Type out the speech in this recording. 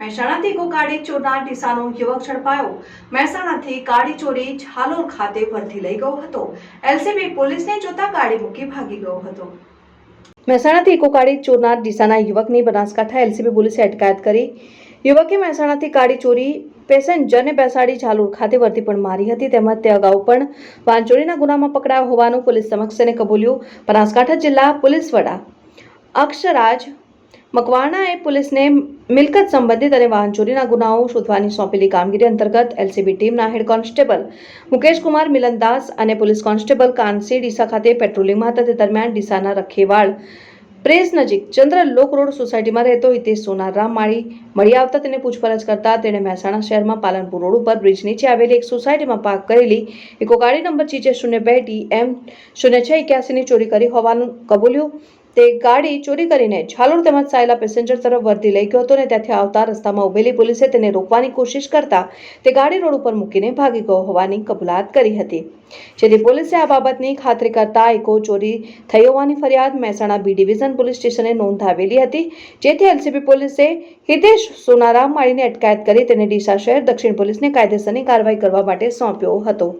મહેસાણાથી કોકાડી ચોરનાર ડીસાનો યુવક ઝડપાયો. મહેસાણાથી કાળી ચોરી ઝાલોર ખાતે વર્ધી લઈ ગયો હતો. એલસીબી પોલીસને જોતા ગાડી મૂકી ભાગી ગયો હતો. મહેસાણાથી ઇકો કાળી ચોરનાર ડીસાના યુવકની બનાસકાંઠા એલસીબી પોલીસે અટકાયત કરી. યુવકે મહેસાણાથી કાળી ચોરી, પેસેન્જરને બેસાડી ઝાલોર ખાતે વર્દી પણ મારી હતી. તેમજ તે અગાઉ પણ વાંચોરીના ગુનામાં પકડાયો હોવાનું પોલીસ સમક્ષ તેને કબૂલ્યું. બનાસકાંઠા જિલ્લા પોલીસ વડા અક્ષરાજ મકવાણાએ પોલીસને મિલકત સંબંધિત અને વાહન ચોરીના ગુનાઓ શોધવાની સોંપેલી કામગીરી અંતર્ગત એલસીબી ટીમના હેડ કોન્સ્ટેબલ મુકેશ કુમાર મિલનદાસ અને પોલીસ કોન્સ્ટેબલ કાનસી ડીસા ખાતે પેટ્રોલિંગમાં હતા તે દરમિયાન ડીસાના રખેવાળ પ્રેસ નજીક ચંદ્રલોક રોડ સોસાયટીમાં રહેતો હિતેશ સોનારામ માળી મળી આવતા તેને પૂછપરછ કરતા તેણે મહેસાણા શહેરમાં પાલનપુર રોડ ઉપર બ્રિજ નીચે આવેલી એક સોસાયટીમાં પાર્ક કરેલી ઇકો ગાડી નંબર ચીચે શૂન્ય બે ડી એમ શૂન્ય છ એક્યાસીની ચોરી કરી હોવાનું કબૂલ્યું. તે ગાડી ચોરી કરીને ઝાલોર તેમજ સાયલા પેસેન્જર તરફ વર્ધી લઈ ગયો હતો અને ત્યાંથી આવતા રસ્તામાં ઉભેલી પોલીસે તેને રોકવાની કોશિશ કરતા તે ગાડી રોડ ઉપર મૂકીને ભાગી ગયો હોવાની કબૂલાત કરી હતી. જેથી પોલીસે આ બાબતની ખાતરી કરતા એકો ચોરી થઈ હોવાની ફરિયાદ મહેસાણા બી ડિવિઝન પોલીસ સ્ટેશને નોંધાવેલી હતી, જેથી એલસીબી પોલીસે હિતેશ સોનારામ માળીને અટકાયત કરી તેને ડીસા શહેર દક્ષિણ પોલીસને કાયદેસરની કાર્યવાહી કરવા માટે સોંપ્યો હતો.